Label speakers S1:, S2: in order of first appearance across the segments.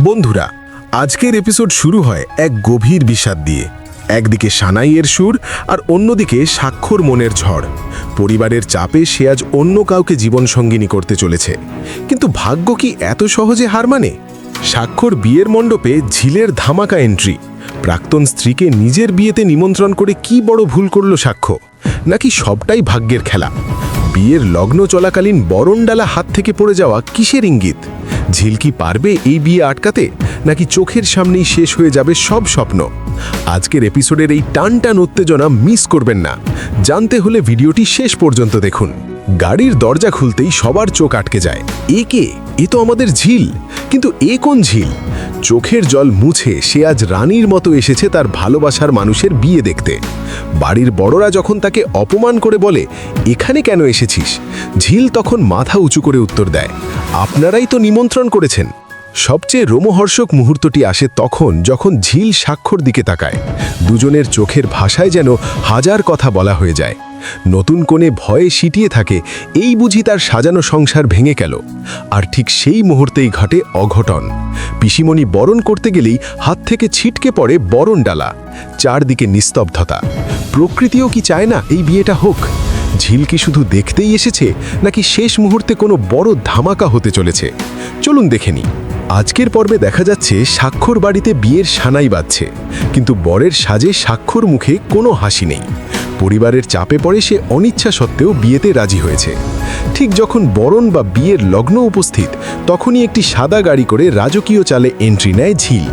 S1: বন্ধুরা, আজকের এপিসোড শুরু হয় এক গভীর বিষাদ দিয়ে। একদিকে সানাইয়ের সুর আর অন্যদিকে স্বাক্ষর মনের ঝড়। পরিবারের চাপে সে আজ অন্য কাউকে জীবনসঙ্গিনী করতে চলেছে। কিন্তু ভাগ্য কি এত সহজে হার মানে? স্বাক্ষর বিয়ের মণ্ডপে ঝিলের ধামাকা এন্ট্রি প্রাক্তন স্ত্রীকে নিজের বিয়েতে নিমন্ত্রণ করে কি বড় ভুল করল সাক্ষ্য নাকি সবটাই ভাগ্যের খেলা? বিয়ের লগ্ন চলাকালীন বরণডালা হাত থেকে পড়ে যাওয়া কিসের ইঙ্গিত? ঝিলকি পারবে এই বিয়ে আটকাতে? নাকি চোখের সামনেই শেষ হয়ে যাবে সব স্বপ্ন? আজকের এপিসোডের এই টান টান উত্তেজনা মিস করবেন না। জানতে হলে ভিডিওটি শেষ পর্যন্ত দেখুন। গাড়ির দরজা খুলতেই সবার চোখ আটকে যায়। এ কে? এ তো আমাদের ঝিল। কিন্তু এ কোন ঝিল? চোখের জল মুছে সে আজ রানীর মতো এসেছে তার ভালোবাসার মানুষের বিয়ে দেখতে। বাড়ির বড়রা যখন তাকে অপমান করে বলে, এখানে কেন এসেছিস? ঝিল তখন মাথা উঁচু করে উত্তর দেয়, আপনারাই তো নিমন্ত্রণ করেছেন। সবচেয়ে রোমহর্ষক মুহূর্তটি আসে তখন যখন ঝিল স্বাক্ষর দিকে তাকায়। দুজনের চোখের ভাষায় যেন হাজার কথা বলা হয়ে যায়। নতুন কোণে ভয়ে সিটিয়ে থাকে, এই বুঝি তার সাজানো সংসার ভেঙে গেল। আর ঠিক সেই মুহূর্তেই ঘটে অঘটন। পিসিমণি বরণ করতে গেলেই হাত থেকে ছিটকে পড়ে বরণ ডালা, চারদিকে নিস্তব্ধতা। প্রকৃতিও কি চায় না এই বিয়েটা হোক? ঝিল কি শুধু দেখতেই এসেছে, নাকি শেষ মুহূর্তে কোনো বড় ধামাকা হতে চলেছে? চলুন দেখে নিই। আজকের পর্বে দেখা যাচ্ছে স্বাক্ষর বাড়িতে বিয়ের সানাই বাজছে, কিন্তু বরের সাজে স্বাক্ষর মুখে কোনো হাসি নেই। পরিবারের চাপে পড়ে সে অনিচ্ছা সত্ত্বেও বিয়েতে রাজি হয়েছে। ঠিক যখন বরণ বা বিয়ের লগ্ন উপস্থিত, তখনই একটি সাদা গাড়ি করে রাজকীয় চালে এন্ট্রি নেয় ঝিল।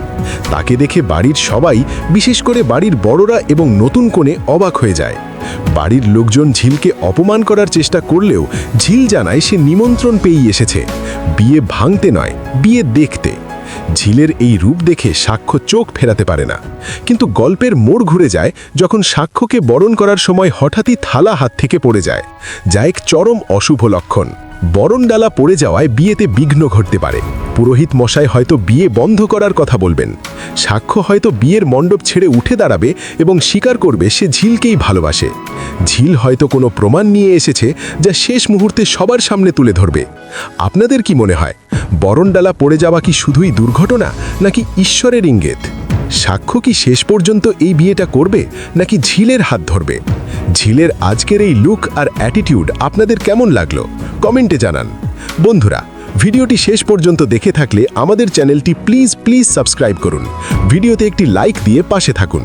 S1: তাকে দেখে বাড়ির সবাই, বিশেষ করে বাড়ির বড়রা এবং নতুন কোণে অবাক হয়ে যায়। বাড়ির লোকজন ঝিলকে অপমান করার চেষ্টা করলেও ঝিল জানায় সে নিমন্ত্রণ পেয়েই এসেছে। বিয়ে ভাঙতে নয়, বিয়ে দেখতে। ঝিলের এই রূপ দেখে সাক্ষ্য চোখ ফেরাতে পারে না। কিন্তু গল্পের মোড় ঘুরে যায় যখন সাক্ষ্যকে বরণ করার সময় হঠাৎই থালা হাত থেকে পড়ে যায়। যা এক চরম অশুভ লক্ষণ। বরণডালা পড়ে যাওয়ায় বিয়েতে বিঘ্ন ঘটতে পারে। পুরোহিত মশাই হয়তো বিয়ে বন্ধ করার কথা বলবেন। সাক্ষ্য হয়তো বিয়ের মণ্ডপ ছেড়ে উঠে দাঁড়াবে এবং স্বীকার করবে সে ঝিলকেই ভালোবাসে। ঝিল হয়তো কোনো প্রমাণ নিয়ে এসেছে যা শেষ মুহূর্তে সবার সামনে তুলে ধরবে। আপনাদের কি মনে হয়, বরণডালা পড়ে যাওয়া কি শুধুই দুর্ঘটনা, নাকি ঈশ্বরের ইঙ্গিত? সাক্ষ্য কি শেষ পর্যন্ত এই বিয়েটা করবে, নাকি ঝিলের হাত ধরবে? ঝিলের আজকের এই লুক আর অ্যাটিটিউড আপনাদের কেমন লাগল, কমেন্টে জানান। বন্ধুরা, ভিডিওটি শেষ পর্যন্ত দেখে থাকলে আমাদের চ্যানেলটি প্লিজ প্লিজ সাবস্ক্রাইব করুন। ভিডিওতে একটি লাইক দিয়ে পাশে থাকুন।